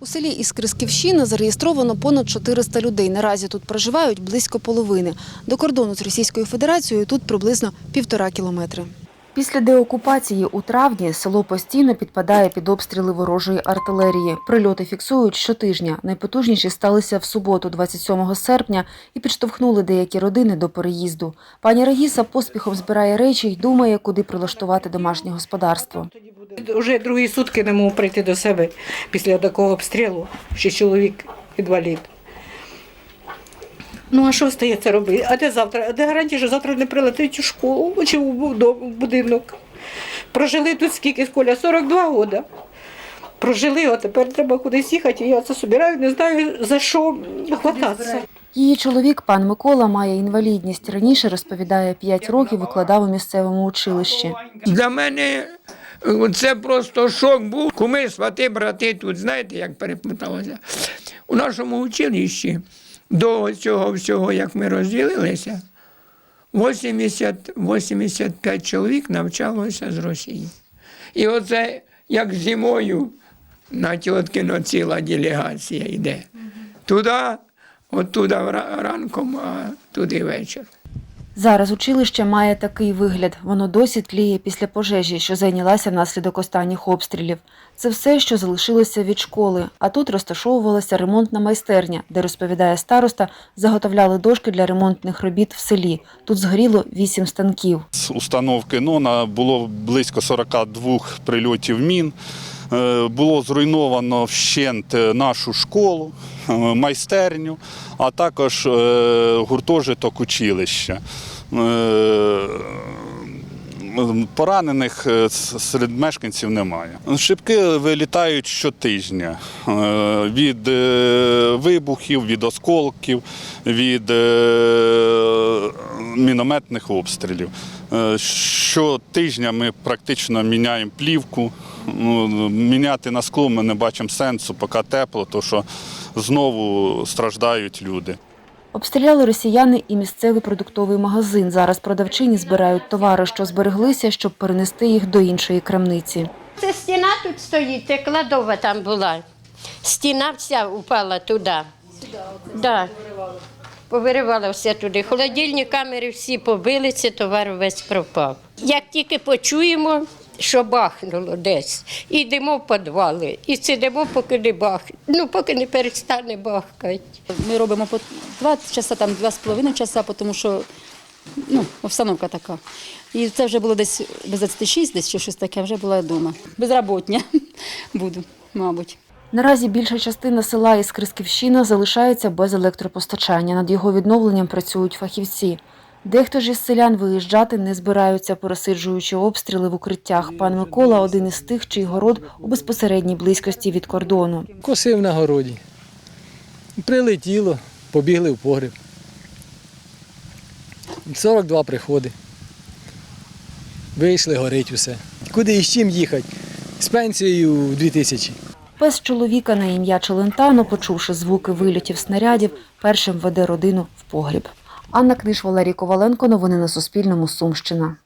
У селі Іскрисківщина зареєстровано понад 400 людей. Наразі тут проживають близько половини. До кордону з Російською Федерацією тут приблизно півтора кілометри. Після деокупації у травні село постійно підпадає під обстріли ворожої артилерії. Прильоти фіксують щотижня. Найпотужніші сталися в суботу, 27 серпня, і підштовхнули деякі родини до переїзду. Пані Рагіса поспіхом збирає речі й думає, куди прилаштувати домашнє господарство. Уже другі сутки не можу прийти до себе після такого обстрілу, ще чоловік інвалід. Ну, а що стається робити? А де завтра? А де гарантія, що завтра не прилетить у школу чи у в будинок? Прожили тут скільки Коля? 42 роки. Прожили, а тепер треба кудись їхати. і Я це собираю, не знаю за що хвататися. Її чоловік, пан Микола, має інвалідність. Раніше, розповідає, 5 років викладав у місцевому училищі. Для мене це просто шок був. Куми, свати, брати тут, знаєте, як переплуталося. У нашому училищі до цього всього, як ми розділилися, 80-85 чоловік навчалося з Росії. І оце як зимою на Тіоткіно ціла делегація йде. Туди, оттуда вра- ранком, а туди вечір. Зараз училище має такий вигляд. Воно досі тліє після пожежі, що зайнялася внаслідок останніх обстрілів. Це все, що залишилося від школи. А тут розташовувалася ремонтна майстерня, де, розповідає староста, заготовляли дошки для ремонтних робіт в селі. Тут згоріло вісім станків. З установки НОНа було близько 42 прильотів мін. Е, Було зруйновано вщент е, нашу школу, е, майстерню, а також гуртожиток училища. Поранених серед мешканців немає. Шибки вилітають щотижня від вибухів, від осколків, від мінометних обстрілів. Е, Щотижня ми практично міняємо плівку. Ну, Міняти на скло ми не бачимо сенсу, поки тепло, то що знову страждають люди. Обстріляли росіяни і місцевий продуктовий магазин. Зараз продавчині збирають товари, що збереглися, щоб перенести їх до іншої крамниці. Це стіна тут стоїть, це кладова там була. Стіна вся упала туди. Да. Повиривала все туди. Холодильні камери всі побили, це товар весь пропав. Як тільки почуємо, що бахнуло десь, йдемо в підвали, і сидимо, поки не бах. Ну, поки не перестане бахкати. Ми робимо по два часа, там два з половиною часа, тому що ну, обстановка така. І це вже було десь без 26, десь щось таке, вже була вдома. Безработня буду, мабуть. Наразі більша частина села Іскрисківщина залишається без електропостачання. Над його відновленням працюють фахівці. Дехто ж із селян виїжджати не збираються, пересиджуючи обстріли в укриттях. Пан Микола один із тих, чий город у безпосередній близькості від кордону. Косив на городі. Прилетіло, побігли в погріб. 42 приходи. Вийшли, горить усе. Куди і з чим їхати? З пенсією в 2000. Пес чоловіка на ім'я Челентано, почувши звуки вильотів снарядів, першим веде родину в погріб. Анна Книж, Валерій Коваленко. Новини на Суспільному. Сумщина.